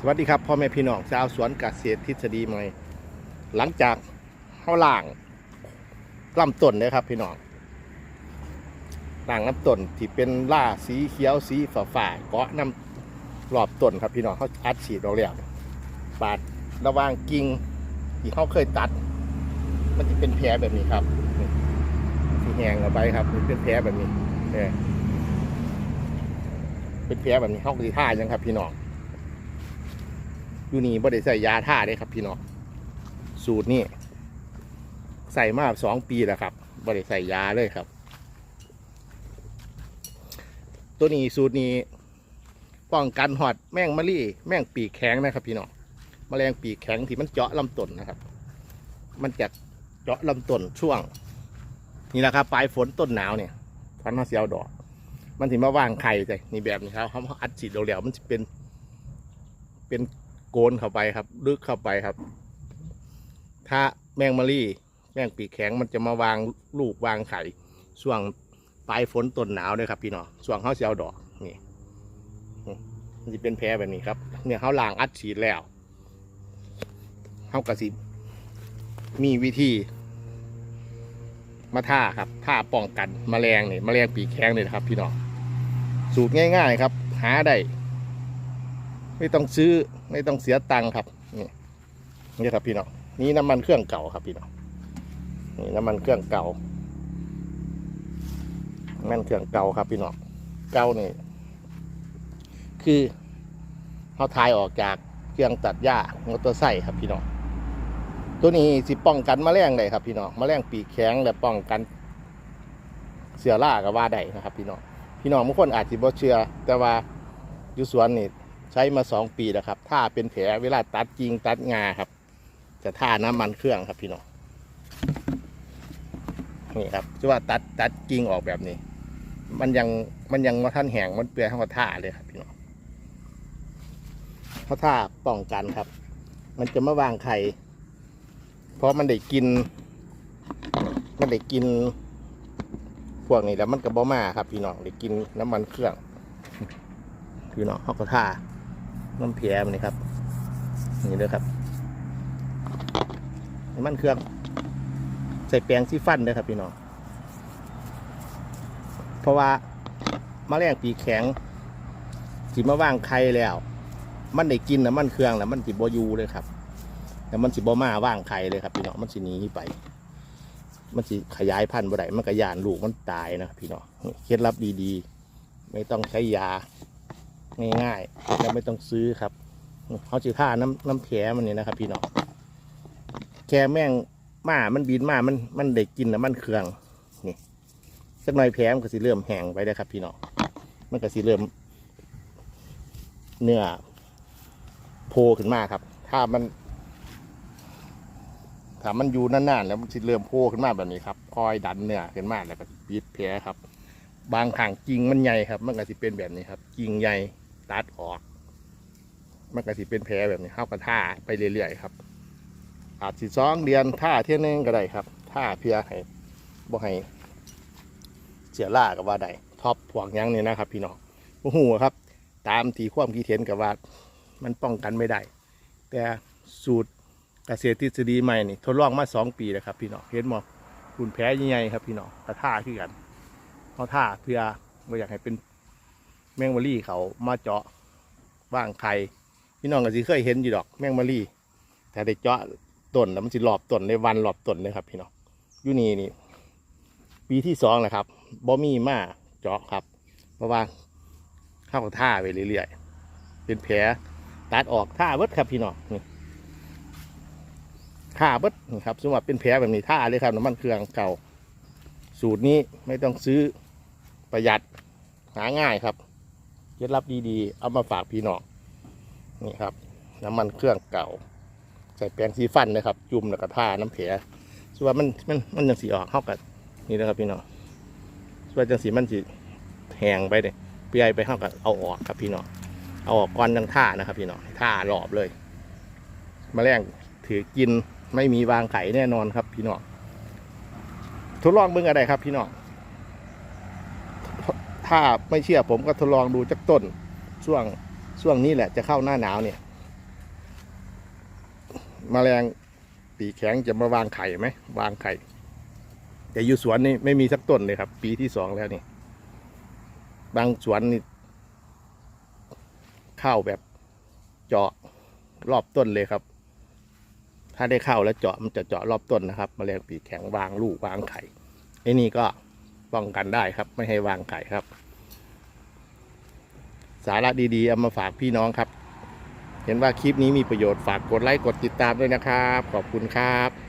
สวัสดีครับพ่อแม่พี่น้องชาวสวนกเกษตรทฤษฎีใหม่หลังจากเขาล่างลำต้นเลยครับ พี่น้องล่างลำต้นที่เป็นล่าสีเขียวสีฝาฝาเกาะน้ำรอบต้นครับพี่น้องเขาอัดฉีดเราแล้วปาดระว่างกิ่งที่เขาเคยตัด มันจะเป็นแผลแบบนี้ครับที่แหงเอาไปครับมันเป็นแผลแบบนี้เนี่ยเป็นแผลแบบนี้เขาก็สิท่ายังครับ พี่น้อง อยู่นี่บ่ได้ใส่ยาท่าเลยครับพี่น้องสูตรนี่ใส่มาสองปีแล้วครับบ่ได้ใส่ยาเลยครับ ตัวนี้สูตรนี้ป้องกันหอดแมงมะลี่แมงปีกแข็งนะครับ พี่น้องแมลงปีกแข็งที่มันเจาะลำต้นนะครับ มันจะเจาะลำต้นช่วง นี่แหละครับปลายฝนต้นหนาวเนี่ยพันธุ์เสียวดอก มันถึงมาว่างไข่ใจนี่แบบนี้ครับเขาอัดฉีดเร็วๆมันจะเป็นเป็น โกนเข้าไปครับ ลึกเข้าไปครับ ถ้าแมงมะลี่แมงปีกแข็งมันจะมาวางลูกวางไข่ช่วงปลายฝนต้นหนาวเลยครับพี่น้องช่วงเขาเสียวดอกนี่มันจะเป็นแผลแบบนี้ครับ เนี่ยเขาล้างอัดฉีดแล้วเขากระสิมีวิธี มาท่าครับท่าป้องกันแมลงนี่แมลงปีกแข็งนี่นะครับ พี่น้องสูตรง่าย ๆ ครับ หาได้ ไม่ต้องซื้อไม่ต้องเสียตังค์ครับนี่นี่ครับพี่น้องนี่น้ำมันเครื่องเก่าครับพี่น้องนี่น้ำมันเครื่องเก่าน้ำมันเครื่องเก่าครับพี่น้องเก่านี่คือเขาทายออกจากเครื่องตัดหญ้ามอเตอร์ไซค์ครับพี่น้องตัวนี้สิป้องกันมแมลงได้ครับพี่น้องแมลงปีกแข็งและป้องกันเสือล่ากับว่าได้นะครับ พี่น้องพี่น้องบางคนอาจจะบ่เชื่อ แต่ว่าอยู่สวนนี่ ใช้มาสองปีแล้วครับถ้าเป็นแผลเวลาตัดจริงตัดงาครับ จะท่าน้ำมันเครื่องครับพี่น้องนี่ครับจะว่าตัดตัดจริงออกแบบนี้ มันยังมันยังมาท่านแหงมันเปลือยเท่ากับท่าเลยครับพี่น้องเขาะท่าป้องกันครับ มันจะมาวางไข่เพราะมันได้กิน มันได้กิน พวกนี้แล้วมันกระบอมาครับ พี่น้องได้กินน้ำมันเครื่อง พี่น้องเขาก็ท่า น้ำเพียมันนี่ครับนี่เลยครับมันเครื่อง ใส่แปรงที่ฟันเลยครับพี่น้องเพราะว่าแมลงปีแข็งสิมาว่างไข่แล้ว มันได้กินน้ำมันเครื่องแล้วมันสิบอยูเลยครับแล้วมันสิบอมาว่างไข่เลยครับพี่น้องมันสิหนีไป มันสิขยายพันธุ์บ่ได้มันกระยานลูกมันตายนะพี่น้องเคล็ดลับดีๆ ไม่ต้องใช้ยา ง่ายๆแล้วไม่ต้องซื้อครับเขาจะท่าน้ำน้ำแผลมันนี่นะครับ พี่น้องแค่แม่งมามันบินมามันมันได้กินน้ำมันเครื่องนี่สักหน่อยแผลมันก็สิเริ่มแห้งไปได้ครับ พี่น้องมันก็สิเริ่ม เนื้อโผล่ขึ้นมาครับ ถ้ามันถ้ามันอยู่นานๆแล้วมันสิเริ่มโผล่ขึ้นมาแบบนี้ครับคอยดันเนื้อขึ้นมาแล้วก็ปิดแผลครับ บางขางกิ่งมันใหญ่ครับ มันก็สิเป็นแบบนี้ครับ กิ่งใหญ่ ตัดออก มันก็สิเป็นแผลแบบนี้เข้ากระท่าไปเรื่อยๆครับ อาจสิสองเดือนท่าเที่ยนึงก็ได้ครับท่าเพียให้บ่ให้เสียล่ากับว่าได้ท็อปพวกยังนี่นะครับ พี่น้องโอ้โหครับ ตามที่ความคิดเห็นกับว่า มันป้องกันไม่ได้ แต่สูตรเกษตรทฤษฎีใหม่นี่ทดลองมาสองปีแล้วครับ พี่น้องเห็นหมอคุณแพ้ใหญ่ๆครับ พี่น้องกระท่าขึ้นกันเขาท่าเพื่อไม่อยากให้เป็น แมงมะลี่เขามาเจาะว่างไข่พี่น้องก็สิเคยเห็นอยู่ดอก แมงมะลี่แต่ได้เจาะต้นแล้วมันสิรอบต้นในวันรอบต้นเลยครับ พี่น้องอยู่นี่นี่ปีที่สองแหละครับบ่มีมาเจาะครับ เพราะว่าเข้ากับท่าไปเรื่อยๆเป็นแผลตัดออกท่าเบิดครับพี่น้องนี่ท่าเบิดนี่ครับสมมติเป็นแผลแบบนี้ท่าเลยครับน้ำมันเครื่องเก่า สูตรนี้ไม่ต้องซื้อประหยัดหาง่ายครับ เคล็ดลับดีๆ เอามาฝากพี่น้องนี่ครับ น้ำมันเครื่องเก่า ใส่แปรงสีฟันนะครับ จุ่มแล้วก็ท่าน้ำแผลส่วนมันมันมันยังสีออกเข้ากันนี่นะครับพี่น้องส่วนจังสีมันสีแห้งไปเลยเปียไปเข้ากันเอาออกครับพี่น้องเอาออกก้อนยังท่านะครับ พี่น้องท่ารอบเลยมแมลงถือกินไม่มีวางไข่แน่นอนครับพี่น้องทดลองเบิ่งอะไรครับพี่น้อง ถ้าไม่เชื่อผมก็ทดลองดูจากต้นช่วงช่วงนี้แหละจะเข้าหน้าหนาวเนี่ยแมลงปีแข็งจะมาวางไข่ไหมวางไข่แต่อยู่สวนนี่ไม่มีสักต้นเลยครับ ปีที่สองแล้วนี่ บางสวนนี่ข้าวแบบเจาะรอบต้นเลยครับ ถ้าได้เข้าวแล้วเจาะมันจะเจาะรอบต้นนะครับแมลงปีแข็งวางลูกวางไข่ไอ้นี่ก็ ป้องกันได้ครับ ไม่ให้วางไข่ครับ สาระดีๆเอามาฝากพี่น้องครับ เห็นว่าคลิปนี้มีประโยชน์ฝากกดไลค์กดติดตามด้วยนะครับ ขอบคุณครับ